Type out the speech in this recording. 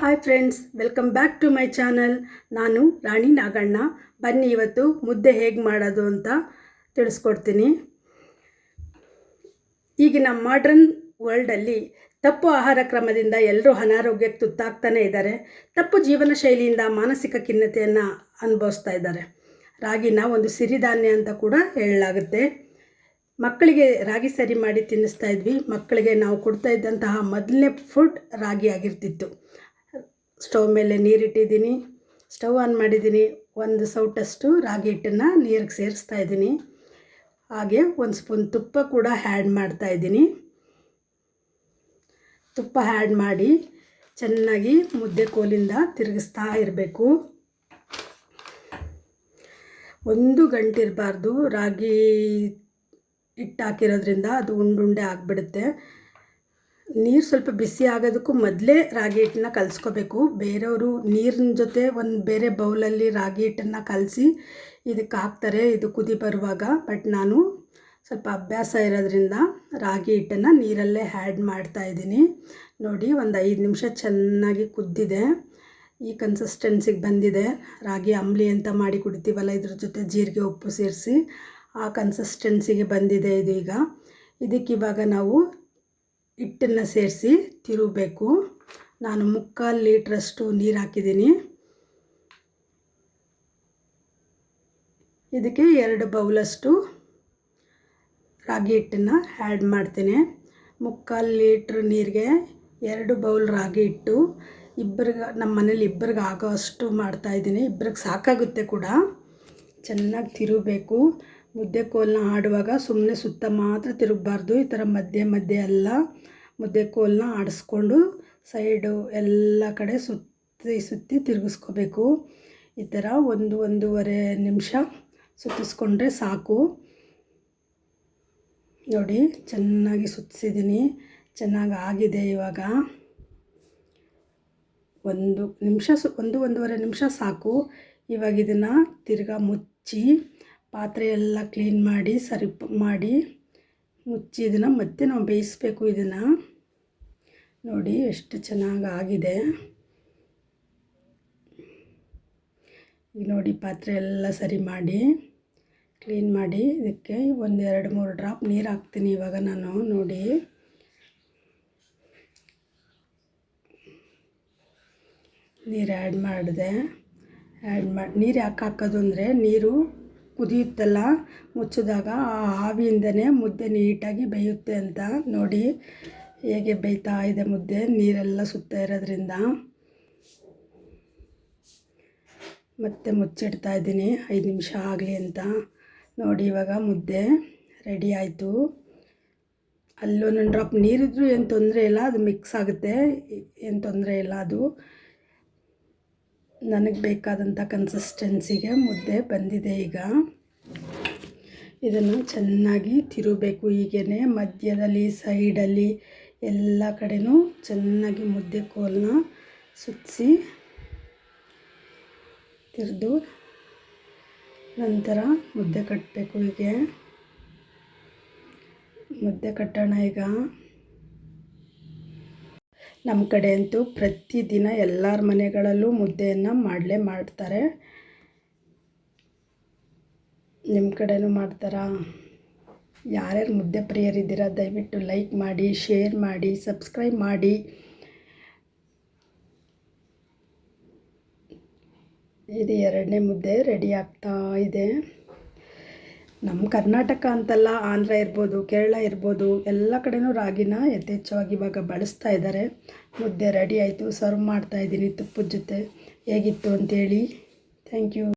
Hi friends welcome back to my channel ನಾನು ರಾಣಿ ನಾಗಣ್ಣ. ಬನ್ನಿ ಇವತ್ತು ಮುದ್ದೆ ಹೇಗೆ ಮಾಡೋದು ಅಂತ ತಿಳಿಸ್ಕೊಡ್ತೀನಿ. ಈಗಿನ ಮಾಡ್ರನ್ ವರ್ಲ್ಡಲ್ಲಿ ತಪ್ಪು ಆಹಾರ ಕ್ರಮದಿಂದ ಎಲ್ಲರೂ ಅನಾರೋಗ್ಯಕ್ಕೆ ತುತ್ತಾಗ್ತಾನೇ ಇದ್ದಾರೆ. ತಪ್ಪು ಜೀವನ ಶೈಲಿಯಿಂದ ಮಾನಸಿಕ ಖಿನ್ನತೆಯನ್ನು ಅನುಭವಿಸ್ತಾ ಇದ್ದಾರೆ. ರಾಗಿನ ಒಂದು ಸಿರಿಧಾನ್ಯ ಅಂತ ಕೂಡ ಹೇಳಲಾಗುತ್ತೆ. ಮಕ್ಕಳಿಗೆ ರಾಗಿ ಸರಿ ಮಾಡಿ ತಿನ್ನಿಸ್ತಾ ಇದ್ವಿ. ಮಕ್ಕಳಿಗೆ ನಾವು ಕೊಡ್ತಾ ಇದ್ದಂತಹ ಮೊದಲನೇ ಫುಡ್ ರಾಗಿ ಆಗಿರ್ತಿತ್ತು. ಸ್ಟವ್ ಮೇಲೆ ನೀರಿಟ್ಟಿದ್ದೀನಿ. ಸ್ಟವ್ ಆನ್ ಮಾಡಿದ್ದೀನಿ. ಒಂದು ಸೌಟಷ್ಟು ರಾಗಿ ಹಿಟ್ಟನ್ನು ನೀರಿಗೆ ಸೇರಿಸ್ತಾ ಇದ್ದೀನಿ. ಹಾಗೆ ಒಂದು ಸ್ಪೂನ್ ತುಪ್ಪ ಕೂಡ ಹ್ಯಾಡ್ ಮಾಡ್ತಾ ಇದ್ದೀನಿ. ತುಪ್ಪ ಹ್ಯಾಡ್ ಮಾಡಿ ಚೆನ್ನಾಗಿ ಮುದ್ದೆ ಕೋಲಿಂದ ತಿರುಗಿಸ್ತಾ ಇರಬೇಕು. ಒಂದು ಗಂಟೆ ಇರಬಾರ್ದು ರಾಗಿ ಹಿಟ್ಟು ಹಾಕಿರೋದ್ರಿಂದ ಅದು ಉಂಡುಂಡೆ ಆಗಿಬಿಡುತ್ತೆ. ನೀರು ಸ್ವಲ್ಪ ಬಿಸಿ ಆಗೋದಕ್ಕೂ ಮೊದಲೇ ರಾಗಿ ಹಿಟ್ಟನ್ನ ಕಲಿಸ್ಕೋಬೇಕು. ಬೇರೆಯವರು ನೀರಿನ ಜೊತೆ ಒಂದು ಬೇರೆ ಬೌಲಲ್ಲಿ ರಾಗಿ ಹಿಟ್ಟನ್ನು ಕಲಸಿ ಇದಕ್ಕೆ ಹಾಕ್ತಾರೆ, ಇದು ಕುದಿ ಬರುವಾಗ. ಬಟ್ ನಾನು ಸ್ವಲ್ಪ ಅಭ್ಯಾಸ ಇರೋದ್ರಿಂದ ರಾಗಿ ಹಿಟ್ಟನ್ನು ನೀರಲ್ಲೇ ಹ್ಯಾಡ್ ಮಾಡ್ತಾಯಿದ್ದೀನಿ ನೋಡಿ, ಒಂದು ಐದು ನಿಮಿಷ ಚೆನ್ನಾಗಿ ಕುದ್ದಿದೆ. ಈ ಕನ್ಸಿಸ್ಟೆನ್ಸಿಗೆ ಬಂದಿದೆ. ರಾಗಿ ಅಂಬ್ಲಿ ಅಂತ ಮಾಡಿ ಕುಡಿತೀವಲ್ಲ, ಇದ್ರ ಜೊತೆ ಜೀರಿಗೆ ಉಪ್ಪು ಸೇರಿಸಿ ಆ ಕನ್ಸಿಸ್ಟೆನ್ಸಿಗೆ ಬಂದಿದೆ ಇದು ಈಗ. ಇದಕ್ಕೆ ಇವಾಗ ನಾವು ಹಿಟ್ಟನ್ನು ಸೇರಿಸಿ ತಿರುಗಬೇಕು. ನಾನು ಮುಕ್ಕಾಲು ಲೀಟ್ರಷ್ಟು ನೀರು ಹಾಕಿದ್ದೀನಿ. ಇದಕ್ಕೆ ಎರಡು ಬೌಲಷ್ಟು ರಾಗಿ ಹಿಟ್ಟನ್ನು ಆ್ಯಡ್ ಮಾಡ್ತೀನಿ. ಮುಕ್ಕಾಲು ಲೀಟ್ರ್ ನೀರಿಗೆ ಎರಡು ಬೌಲ್ ರಾಗಿ ಹಿಟ್ಟು. ಇಬ್ಬರಿಗೆ ನಮ್ಮ ಮನೇಲಿ ಇಬ್ಬರಿಗೆ ಆಗೋ ಅಷ್ಟು ಮಾಡ್ತಾಯಿದ್ದೀನಿ ಇಬ್ಬರಿಗೆ ಸಾಕಾಗುತ್ತೆ ಕೂಡ. ಚೆನ್ನಾಗಿ ತಿರುಗಬೇಕು. ಮುದ್ದೆ ಕೋಲನ್ನ ಆಡುವಾಗ ಸುಮ್ಮನೆ ಸುತ್ತ ಮಾತ್ರ ತಿರುಗಬಾರ್ದು, ಈ ಥರ ಮಧ್ಯೆ ಮಧ್ಯೆ ಎಲ್ಲ ಮುದ್ದೆ ಕೋಲನ್ನ ಆಡಿಸ್ಕೊಂಡು ಸೈಡು ಎಲ್ಲ ಕಡೆ ಸುತ್ತಿ ಸುತ್ತಿ ತಿರುಗಿಸ್ಕೋಬೇಕು. ಈ ಥರ ಒಂದು ಒಂದೂವರೆ ನಿಮಿಷ ಸುತ್ತಿಸ್ಕೊಂಡ್ರೆ ಸಾಕು. ನೋಡಿ, ಚೆನ್ನಾಗಿ ಸುತ್ತಿಸಿದ್ದೀನಿ. ಚೆನ್ನಾಗಿ ಆಗಿದೆ ಇವಾಗ. ಒಂದು ನಿಮಿಷ ಸು, ಒಂದು ಒಂದೂವರೆ ನಿಮಿಷ ಸಾಕು. ಇವಾಗ ಇದನ್ನು ತಿರ್ಗಾ ಮುಚ್ಚಿ ಪಾತ್ರೆ ಎಲ್ಲ ಕ್ಲೀನ್ ಮಾಡಿ ಸರಿ ಮಾಡಿ ಮುಚ್ಚಿ ಇದನ್ನು ಮತ್ತೆ ನಾವು ಬೇಯಿಸ್ಬೇಕು ಇದನ್ನು. ನೋಡಿ ಎಷ್ಟು ಚೆನ್ನಾಗಿ ಆಗಿದೆ. ಈಗ ನೋಡಿ ಪಾತ್ರೆ ಎಲ್ಲ ಸರಿ ಮಾಡಿ, ಕ್ಲೀನ್ ಮಾಡಿ. ಇದಕ್ಕೆ ಒಂದು ಎರಡು ಮೂರು ಡ್ರಾಪ್ ನೀರು ಹಾಕ್ತೀನಿ ಇವಾಗ ನಾನು, ನೋಡಿ. ನೀರು ಆ್ಯಡ್ ಮಾಡಿದೆ. ಆ್ಯಡ್ ಮಾಡಿ ನೀರು ಯಾಕೆ ಹಾಕೋದು ಅಂದರೆ ನೀರು ಕುದಿಯುತ್ತಲ್ಲ, ಮುಚ್ಚಿದಾಗ ಆ ಆವಿಯಿಂದನೇ ಮುದ್ದೆ ನೀಟಾಗಿ ಬೇಯುತ್ತೆ ಅಂತ ನೋಡಿ. ಹೇಗೆ ಬೇಯ್ತಾ ಇದೆ ಮುದ್ದೆ, ನೀರೆಲ್ಲ ಸುತ್ತ ಇರೋದ್ರಿಂದ. ಮತ್ತೆ ಮುಚ್ಚಿಡ್ತಾ ಇದ್ದೀನಿ, ಐದು ನಿಮಿಷ ಆಗಲಿ ಅಂತ. ನೋಡಿ, ಇವಾಗ ಮುದ್ದೆ ರೆಡಿ ಆಯಿತು. ಅಲ್ಲೊಂದೊಂದು ಡ್ರಾಪ್ ನೀರಿದ್ರು ಏನು ತೊಂದರೆ ಇಲ್ಲ, ಅದು ಮಿಕ್ಸ್ ಆಗುತ್ತೆ, ಏನು ತೊಂದರೆ ಇಲ್ಲ ಅದು. ನನಗೆ ಬೇಕಾದಂಥ ಕನ್ಸಿಸ್ಟೆನ್ಸಿಗೆ ಮುದ್ದೆ ಬಂದಿದೆ ಈಗ. ಇದನ್ನು ಚೆನ್ನಾಗಿ ತಿರುಬೇಕು ಹೀಗೇ ಮಧ್ಯದಲ್ಲಿ, ಸೈಡಲ್ಲಿ ಎಲ್ಲ ಕಡೆನೂ ಚೆನ್ನಾಗಿ ಮುದ್ದೆ ಕೋಲನ್ನ ಸುತ್ತಿಸಿ ತಿರ್ದು ನಂತರ ಮುದ್ದೆ ಕಟ್ಟಬೇಕು ಹೀಗೆ. ಮುದ್ದೆ ಕಟ್ಟೋಣ ಈಗ. ನಮ್ಮ ಕಡೆ ಅಂತೂ ಪ್ರತಿದಿನ ಎಲ್ಲರ ಮನೆಗಳಲ್ಲೂ ಮುದ್ದೆಯನ್ನು ಮಾಡಲೇ ಮಾಡ್ತಾರೆ. ನಿಮ್ಮ ಕಡೆನೂ ಮಾಡ್ತಾರಾ? ಯಾರ್ಯಾರು ಮುದ್ದೆ ಪ್ರಿಯರಿದ್ದೀರಾ, ದಯವಿಟ್ಟು ಲೈಕ್ ಮಾಡಿ, ಶೇರ್ ಮಾಡಿ, ಸಬ್ಸ್ಕ್ರೈಬ್ ಮಾಡಿ. ಇದು ಎರಡನೇ ಮುದ್ದೆ ರೆಡಿ ಆಗ್ತಾ ಇದೆ. ನಮ್ಮ ಕರ್ನಾಟಕ ಅಂತಲ್ಲ, ಆಂಧ್ರ ಇರ್ಬೋದು, ಕೇರಳ ಇರ್ಬೋದು, ಎಲ್ಲ ಕಡೆಯೂ ರಾಗಿನ ಯಥೇಚ್ಛವಾಗಿ ಇವಾಗ ಬಳಸ್ತಾ ಇದ್ದಾರೆ ಮುದ್ದೆ ರೆಡಿ ಆಯಿತು ಸರ್ವ್ ಮಾಡ್ತಾಯಿದ್ದೀನಿ ತುಪ್ಪದ ಜೊತೆ. ಹೇಗಿತ್ತು ಅಂತೇಳಿ? Thank you